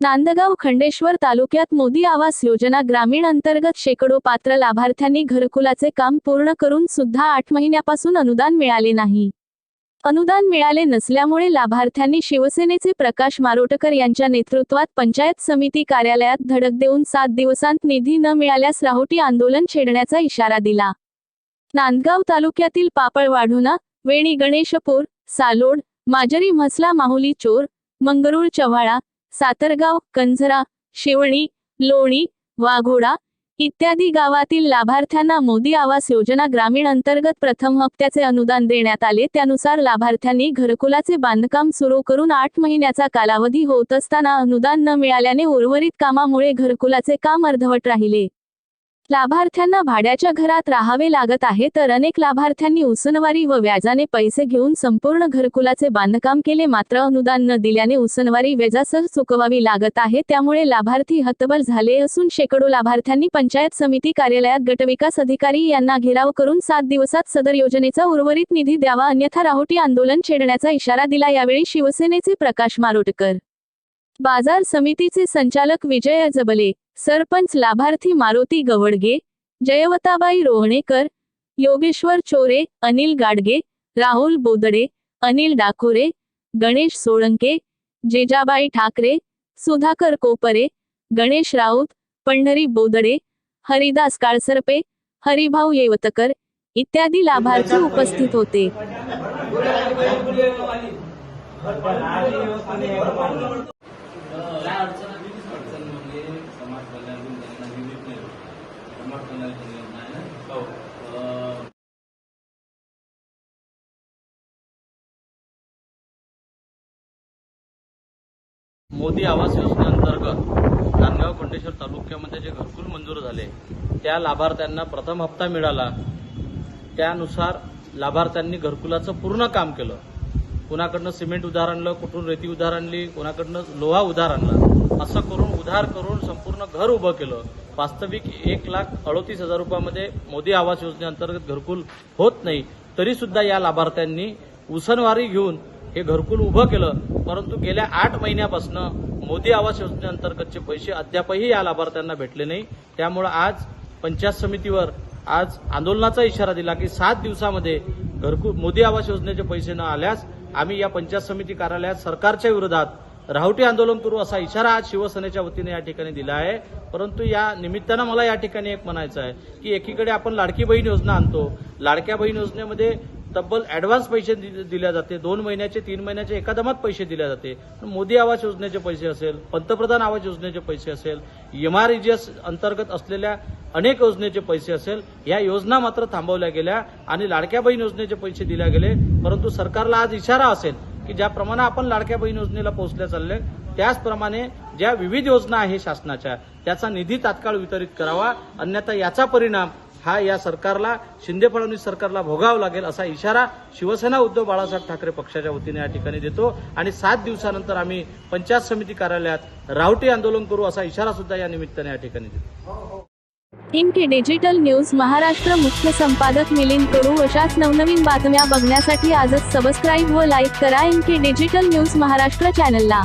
नांदगाव खंडेश्वर तालुक्यात मोदी आवास योजना ग्रामीण अंतर्गत शेकडो पात्र लाभार्थ्यांनी घरकुलाचे काम पूर्ण करून सुद्धा आठ महिन्यापासून अनुदान मिळाले नाही. अनुदान मिळाले नसल्यामुळे लाभार्थ्यांनी शिवसेनेचे प्रकाश मारोटकर यांच्या नेतृत्वात पंचायत समिती कार्यालयात धडक देऊन सात दिवसांत निधी न मिळाल्यास राहुटी आंदोलन छेडण्याचा इशारा दिला. नांदगाव तालुक्यातील पापळवाढुणा वेणी गणेशपूर सालोड माजरी म्हसला माहुली चोर मंगरुळ चव्हाळा सातरगाव कंझरा शिवणी लोणी वाघोडा इत्यादी गावातील लाभार्थ्यांना मोदी आवास योजना ग्रामीण अंतर्गत प्रथम हप्त्याचे अनुदान देण्यात आले. त्यानुसार लाभार्थ्यांनी घरकुलाचे बांधकाम सुरू करून आठ महिन्याचा कालावधी होत असताना अनुदान न मिळाल्याने उर्वरित कामामुळे घरकुलाचे काम अर्धवट राहिले. लाभार्थ्यांना भाड्याच्या घरात राहावे लागत आहे तर अनेक लाभार्थ्यांनी उसनवारी व व्याजाने पैसे घेऊन संपूर्ण घरकुलाचे बांधकाम केले. मात्र अनुदान न दिल्याने उसनवारी व्याजासह चुकवावी लागत आहे. त्यामुळे लाभार्थी हतबल झाले असून शेकडो लाभार्थ्यांनी पंचायत समिती कार्यालयात गटविकास अधिकारी यांना घेराव करून सात दिवसात सदर योजनेचा उर्वरित निधी द्यावा. अन्यथा राहुटी आंदोलन छेडण्याचा इशारा दिला. यावेळी शिवसेनेचे प्रकाश मारोटकर बाजार समितीचे संचालक विजय जबले सरपंच लाभार्थी मारुती गवडगे जयवताबाई रोहणेकर योगेश्वर चोरे अनिल गाडगे राहुल बोदडे अनिल डाकोरे गणेश सोळंके जेजाबाई ठाकरे सुधाकर कोपरे गणेश राऊत पंढरी बोदडे हरिदास काळसरपे हरिभाऊ येवतकर इत्यादी लाभार्थी उपस्थित होते. काय अडचण आली तीच अडचण म्हणजे समाज कल्याण विविध समाज कल्याण हो. मोदी आवास योजनेअंतर्गत नांदगाव कोंडेश्वर तालुक्यामध्ये जे घरकुल मंजूर झाले त्या लाभार्थ्यांना प्रथम हप्ता मिळाला. त्यानुसार लाभार्थ्यांनी घरकुलाचं पूर्ण काम केलं. कोणाकडनं सिमेंट उधार आणलं कुठून रेती उधार आणली कोणाकडनं लोहा उधार आणला असं करून उधार करून संपूर्ण घर उभं केलं. वास्तविक एक लाख अडोतीस हजार रुपयामध्ये मोदी आवास योजनेअंतर्गत घरकुल होत नाही तरी सुद्धा या लाभार्थ्यांनी उसनवारी घेऊन हे घरकुल उभं केलं. परंतु गेल्या आठ महिन्यापासून मोदी आवास योजनेअंतर्गतचे पैसे अद्यापही या लाभार्थ्यांना भेटले नाही. त्यामुळे आज पंचायत समितीवर आज आंदोलनाचा इशारा दिला की सात दिवसामध्ये घरकुल मोदी आवास योजनेचे पैसे न आल्यास आम्ही या पंचायत समिती कार्यालयात सरकारच्या विरोधात राहुटी आंदोलन करू असा इशारा आज शिवसेनेच्या वतीने या ठिकाणी दिला आहे. परंतु या निमित्तानं मला या ठिकाणी एक म्हणायचं आहे की एकीकडे आपण लाडकी बहीण योजना आणतो. लाडक्या बहीण योजनेमध्ये तब्बल ऍडव्हान्स पैसे दि- दिल्या जाते. दोन महिन्याचे तीन महिन्याचे एकादमात पैसे दिले जाते. मोदी आवास योजनेचे पैसे असेल पंतप्रधान आवास योजनेचे पैसे असेल एमआरईजीएस अंतर्गत असलेल्या अनेक योजनेचे पैसे असेल या योजना मात्र थांबवल्या गेल्या आणि लाडक्या बहीण योजनेचे पैसे दिल्या गेले. परंतु सरकारला आज इशारा असेल की ज्याप्रमाणे आपण लाडक्या बहीण योजनेला पोहोचल्या चालले त्याचप्रमाणे ज्या विविध योजना आहे शासनाच्या त्याचा निधी तात्काळ वितरित करावा. अन्यथा याचा परिणाम हा या सरकारला शिंदे फडणवीस सरकारला भोगावं लागेल असा इशारा शिवसेना उद्धव बाळासाहेब ठाकरे पक्षाच्या वतीने या ठिकाणी देतो. आणि सात दिवसानंतर आम्ही पंचायत समिती कार्यालयात रावटी आंदोलन करू असा इशारा सुद्धा या निमित्ताने या ठिकाणी देतो. इनके डिजिटल न्यूज महाराष्ट्र मुख्य संपादक मिलिंद कडू अशाच नवनवीन बातम्या बघण्यासाठी आजच सबस्क्राईब व लाईक करा. इनके डिजिटल न्यूज महाराष्ट्र चॅनलला